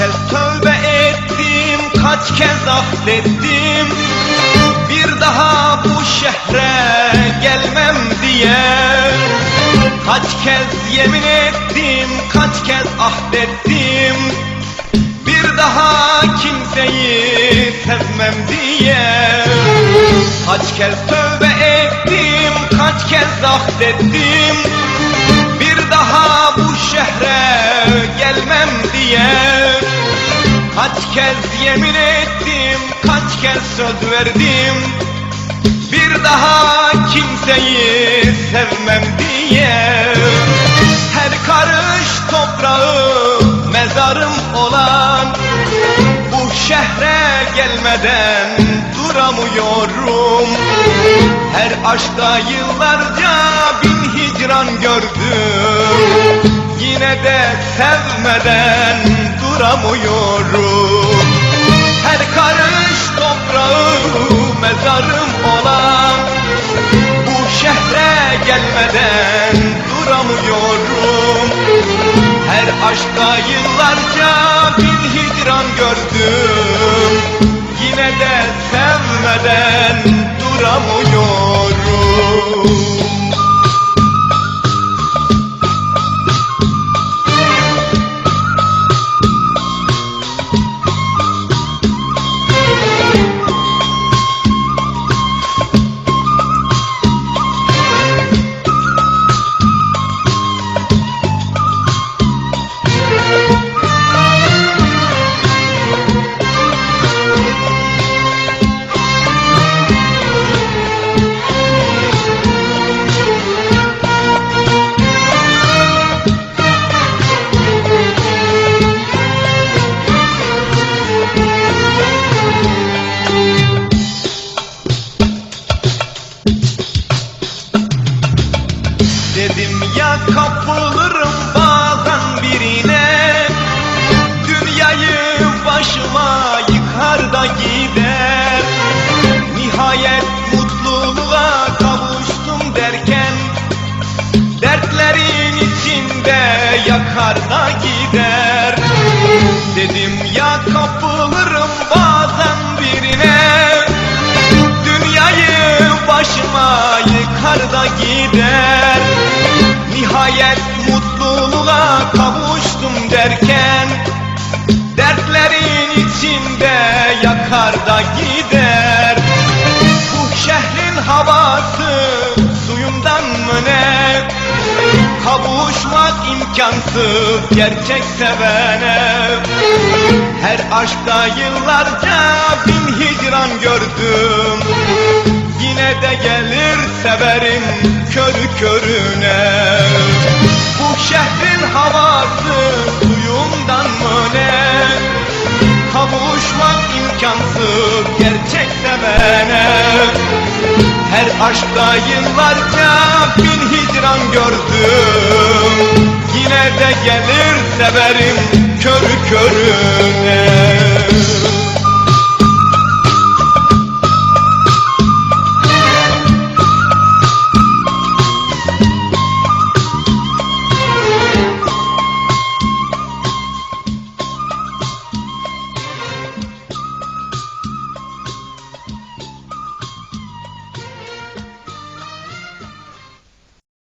Kez tövbe ettim, kaç kez affettim. Bir daha bu şehre gelmem diye. Kaç kez yemin ettim, kaç kez ahdettim. Bir daha kimseyi sevmem diye. Kaç kez tövbe ettim, kaç kez ahdettim. Bir daha bu şehre gelmem diye Kaç kez yemin ettim, kaç kez söz verdim. Bir daha kimseyi sevmem diye. Her karış toprağı mezarım olan Bu şehre gelmeden duramıyorum. Her aşkta yıllarca bin hicran gördüm. Yine de sevmeden duramıyorum Her karış toprağı mezarım olan Bu şehre gelmeden duramıyorum. Her aşkta yıllarca bin hicran gördüm Yine de sevmeden duramıyorum Dedim ya kapılırım bazen birine. Dünyayı başıma yıkar da gider. Nihayet mutluluğa kavuştum derken Dertlerin içinde yakar da gider. Dedim ya kapılırım Kavuşmak imkansız gerçek sevene. Her aşkta yıllarca bin hicran gördüm. Yine de gelir severim körü körüne aşkta yıllarca bin hicran gördüm. Yine de gelir severim körü körüne